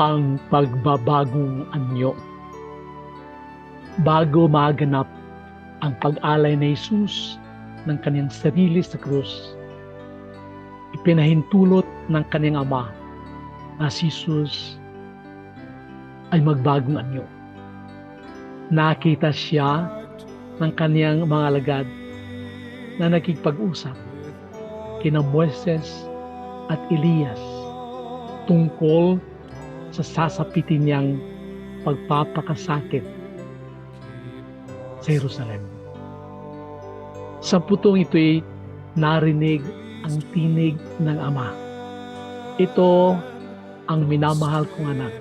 ang pagbabagong anyo. Bago maganap ang pag-alay ni Jesus ng kanyang sarili sa krus, ipinahintulot ng kanyang ama na si Jesus ay magbagong anyo. Nakita siya ng kanyang mga alagad na nakikipag-usap kina Moises at Elias tungkol sa sasapitin niyang pagpapakasakit sa Jerusalem. Sa putong ito'y narinig ang tinig ng Ama. Ito ang minamahal kong anak.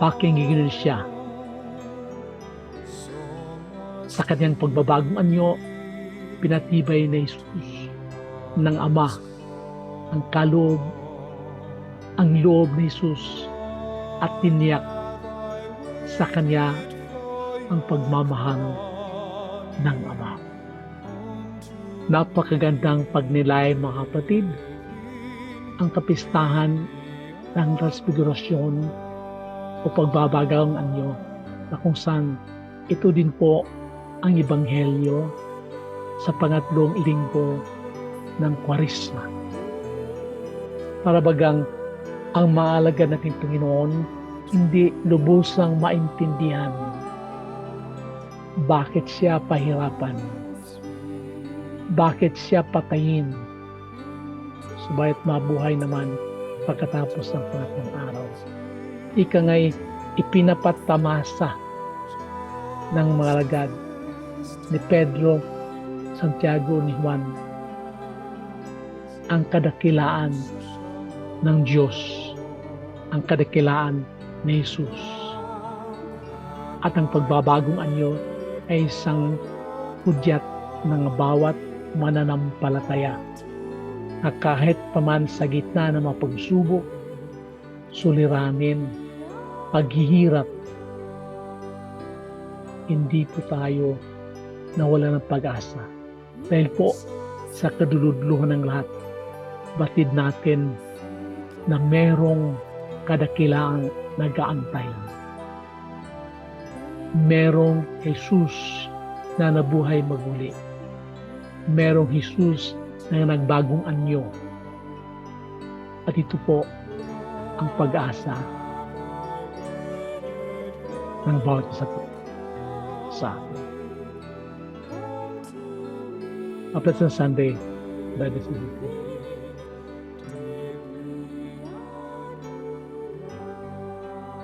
Pakinggan siya. Sa kanyang pagbabagong anyo, pinatibay na Jesus ng Ama ang kaloob, ang loob ni Jesus at tiniyak sa Kanya ang pagmamahal ng Ama. Napakagandang pagnilay mga kapatid, ang kapistahan ng transfigurasyon o pagbabagang anyo na kung saan ito din po ang ebanghelyo sa pangatlong linggo ng kwarisma. Para bagang ang maalaga nating Panginoon hindi lubusang maintindihan. Bakit siya pahirapan, bakit siya patayin, subalit mabuhay naman pagkatapos ng pangatlong araw. Ika nga'y ipinapatamasa ng mga lagad ni Pedro, Santiago, ni Juan ang kadakilaan ng Diyos, ang kadakilaan ni Jesus. At ang pagbabagong anyo ay isang hudyat ng bawat mananampalataya na kahit paman sa gitna ng mga pagsubok, suliranin, paghihirap, hindi po tayo nawala ng pag-asa. Dahil po sa kaduludluhan ng lahat, batid natin na merong kadakilaang nag-aantay. Merong Jesus na nabuhay maguli. Merong Jesus na nagbagong anyo. At ito po ang pag-asa ng bawat isa po sa atin. A pleasant Sunday, Bible Study.